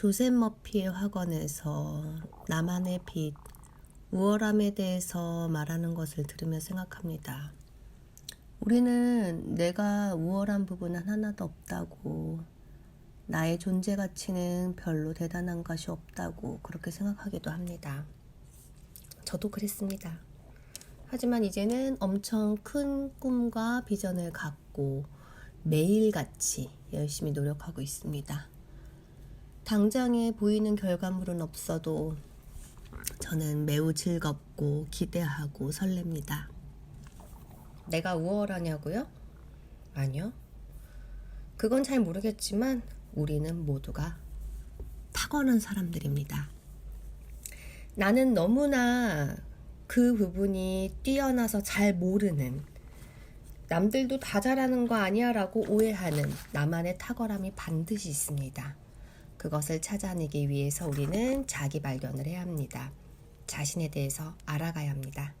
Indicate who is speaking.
Speaker 1: 조셉 머피의 학원에서 나만의 빛, 우월함에 대해서 말하는 것을 들으며 생각합니다. 우리는 내가 우월한 부분은 하나도 없다고, 나의 존재 가치는 별로 대단한 것이 없다고 그렇게 생각하기도 합니다. 저도 그랬습니다. 하지만 이제는 엄청 큰 꿈과 비전을 갖고 매일같이 열심히 노력하고 있습니다. 당장에 보이는 결과물은 없어도 저는 매우 즐겁고 기대하고 설렙니다. 내가 우월하냐고요? 아니요. 그건 잘 모르겠지만 우리는 모두가 타고난 사람들입니다. 나는 너무나 그 부분이 뛰어나서 잘 모르는 남들도 다 잘하는 거 아니야 라고 오해하는 나만의 탁월함이 반드시 있습니다. 그것을 찾아내기 위해서 우리는 자기 발견을 해야 합니다. 자신에 대해서 알아가야 합니다.